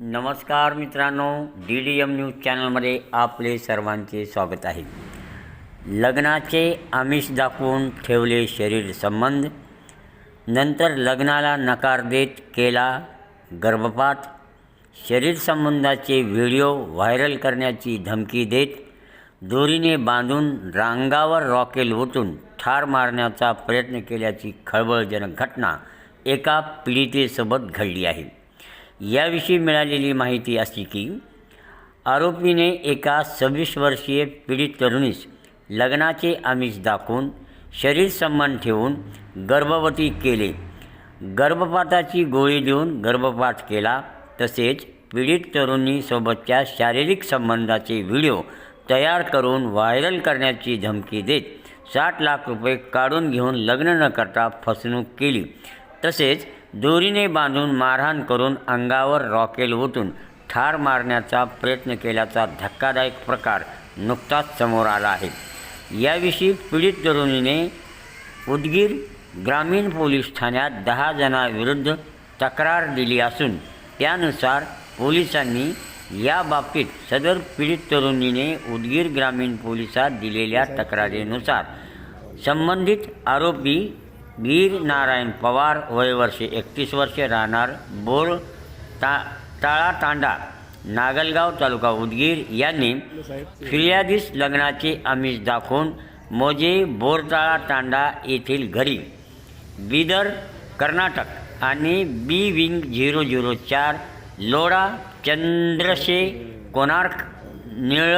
नमस्कार मित्रांनो D D M news चॅनलमध्ये आपले सर्वांचे स्वागत आहे. लग्नाचे आमिष दाखवून ठेवले शरीर संबंध. नंतर लग्नाला नकार देत केला गर्भपात. शरीर संबंधाचे व्हिडिओ व्हायरल करण्याची धमकी देत दोरीने बांधून रांगावर रॉकेल ओतून ठार मारण्याचा प्रयत्न केल्याची खळबळजनक घटना एका पीडितेसोबत घडली आहे. याविषयी मिळालेली माहिती अशी की आरोपीने एका सव्वीस वर्षीय पीडित तरुणीस लग्नाचे आमिष दाखवून शरीर संबंध ठेवून गर्भवती केले. गर्भपाताची गोळी देऊन गर्भपात केला. तसेच पीडित तरुणीसोबतच्या शारीरिक संबंधाचे व्हिडिओ तयार करून व्हायरल करण्याची धमकी देत साठ लाख रुपये काढून घेऊन लग्न न करता फसवणूक केली. तसेच दोरीने बांधून मारहाण करून अंगावर रॉकेल ओतून ठार मारण्याचा प्रयत्न केल्याचा धक्कादायक प्रकार नुकताच समोर आला आहे. याविषयी पीडित तरुणीने उदगीर ग्रामीण पोलीस ठाण्यात दहा जणांविरुद्ध तक्रार दिली असून त्यानुसार पोलिसांनी या बाबतीत सदर पीडित तरुणीने उदगीर ग्रामीण पोलिसात दिलेल्या तक्रारीनुसार संबंधित आरोपी वीर नारायण पवार वयवर्षे एकतीस वर्षे राहणार बोर ता टाळा नागलगाव तालुका उदगीर यांनी फिर्यादीस लग्नाचे आमिष दाखवून मोजे बोरताळा तांडा येथील घरी बिदर कर्नाटक आणि बी विंग झिरो झिरो चार लोडा चंद्रशे कोणार्क निळ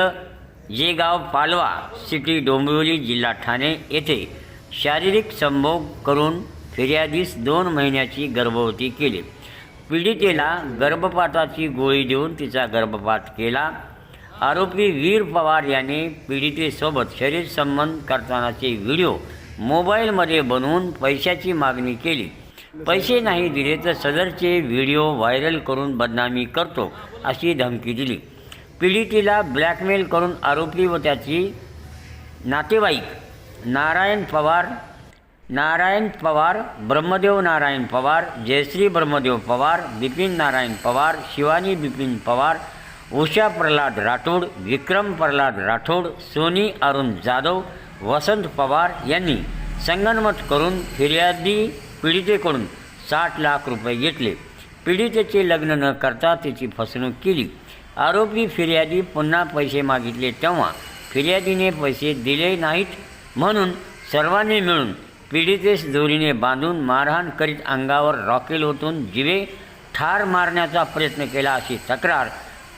जेगाव पालवा सिटी डोंबिवली जिल्हा ठाणे येथे शारीरिक संभोग करून फिर्यादीस दोन महिन्याची गर्भवती केली. पीडितेला गर्भपाताची गोळी देऊन तिचा गर्भपात केला. आरोपी वीर पवार याने पीडितेसोबत शरीर संबंध करतानाचे व्हिडिओ मोबाईलमध्ये बनवून पैशाची मागणी केली. पैसे नाही दिले तर सदरचे व्हिडिओ व्हायरल करून बदनामी करतो अशी धमकी दिली. पीडितेला ब्लॅकमेल करून आरोपी व त्याची नातेवाईक नारायण पवार नारायण पवार ब्रह्मदेव नारायण पवार जयश्री ब्रह्मदेव पवार बिपिन नारायण पवार शिवानी बिपिन पवार उषा प्रल्हाद राठोड विक्रम प्रल्हाद राठोड सोनी अरुण जाधव वसंत पवार यांनी संगनमत करून फिर्यादी पीडितेकडून साठ लाख रुपये घेतले. पीडितेचे लग्न न करता त्याची फसवणूक केली. आरोपी फिर्यादी पुन्हा पैसे मागितले तेव्हा फिर्यादीने पैसे दिले नाहीत. म्हणून सर्वांनी मिळून पीडितेस दोरीने बांधून मारहाण करीत अंगावर रॉकेल ओतून जिवे ठार मारण्याचा प्रयत्न केला अशी तक्रार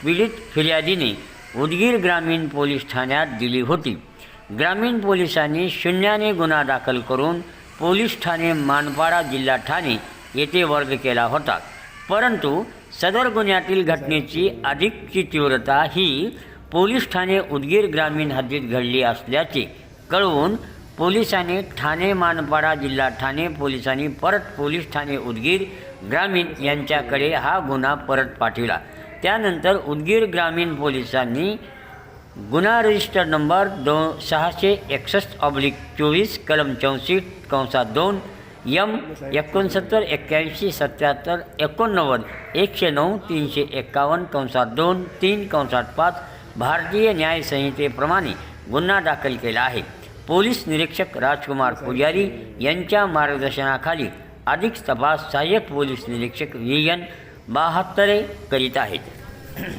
पीडित फिर्यादीने उदगीर ग्रामीण पोलीस ठाण्यात दिली होती. ग्रामीण पोलिसांनी शून्याने गुन्हा दाखल करून पोलीस ठाणे मानपाडा जिल्हा ठाणे येथे वर्ग केला होता. परंतु सदर गुन्ह्यातील घटनेची अधिकची तीव्रता ही पोलीस ठाणे उदगीर ग्रामीण हद्दीत घडली असल्याचे कळवून पोलिसांनी ठाणे मानपाडा जिल्हा ठाणे पोलिसांनी परत पोलीस ठाणे उदगीर ग्रामीण यांच्याकडे हा गुन्हा परत पाठविला. त्यानंतर उदगीर ग्रामीण पोलिसांनी गुन्हा रजिस्टर नंबर दो सहाशे एकसष्ट ऑब्लिक चोवीस कलम चौसष्ट कंसात दोन यम एकोणसत्तर एक्क्याऐंशी सत्याहत्तर एकोणनव्वद एकशे नऊ तीनशे एक्कावन्न कंसात दोन तीन कंसात पाच भारतीय न्यायसंहितेप्रमाणे गुन्हा दाखल केला आहे. पोलीस निरीक्षक राजकुमार पुजारी यांच्या मार्गदर्शनाखाली अधिक तपास सहाय्यक पोलीस निरीक्षक व्ही एन बहात्तरे करीत आहेत.